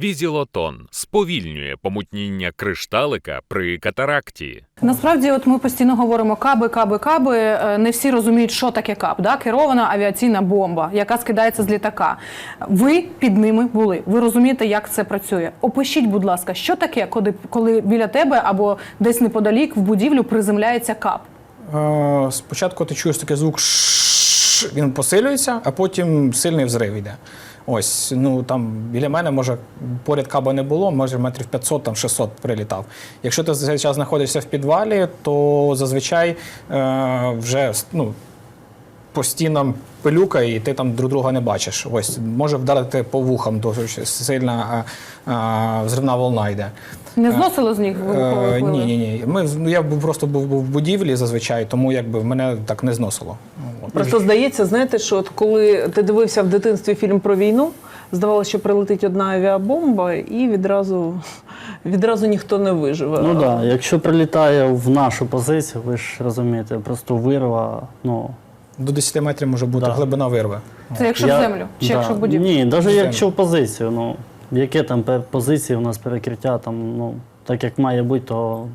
Візілотон сповільнює помутніння кришталика при катаракті. Насправді, от ми постійно говоримо каби, каби, каби. Е, Не всі розуміють, що таке каб. Да? Керована авіаційна бомба, яка скидається з літака. Ви під ними були. Ви розумієте, як це працює. Опишіть, будь ласка, що таке, коли, коли біля тебе або десь неподалік в будівлю приземляється кап. Е, Спочатку ти чуєш такий звук, він посилюється, а потім сильний взрив йде. Ось, ну там біля мене, може, поряд каба не було, може метрів 500, там 600 прилітав. Якщо ти за час знаходишся в підвалі, то зазвичай е, вже ну, по стінам пилюка, і ти там друг друга не бачиш. Ось може вдарити по вухам, дуже сильна е, е, взривна волна йде. Не зносило з них вибухової Е, хвили? ні, ні, ні. Ми ну я був просто був, був в будівлі зазвичай, тому якби мене так не зносило. Просто здається, знаєте, що от коли ти дивився в дитинстві фільм про війну, здавалося, що прилетить одна авіабомба, і відразу, відразу ніхто не виживе. Ну так, да. якщо прилітає в нашу позицію, ви ж розумієте, просто вирва, ну. До 10 метрів може бути Да. глибина вирви. Це якщо в землю, чи да. якщо в будівлю? Ні, навіть землю. якщо в позицію, ну, яке там пе- позиції у нас перекриття, там, ну, так як має бути, то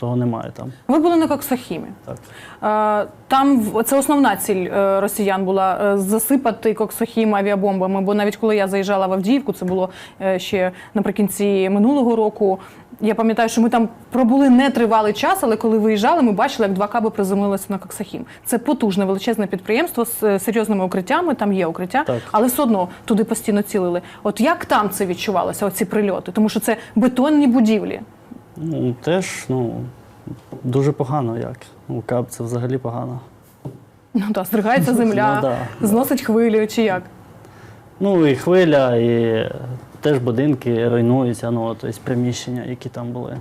того немає там. Ви були на Коксахімі. Так. Е, Там в- це основна ціль е, росіян була е, засипати Коксохім авіабомбами. Бо навіть коли я заїжджала в Авдіївку, це було е, ще наприкінці минулого року. Я пам'ятаю, що ми там пробули нетривалий час, але коли виїжджали, ми бачили, як два каби приземлилися на Коксахім. Це потужне величезне підприємство з е, серйозними укриттями. Там є укриття, Так. але все одно туди постійно цілили. От як там це відчувалося? Оці прильоти? Тому що це бетонні будівлі. Ну, теж, ну, дуже погано як. Ну, кап це взагалі погано. Ну так, здригається земля, Ну, да. зносить хвилю чи як. Ну і хвиля, і теж будинки руйнуються, ну, тобто приміщення, які там були.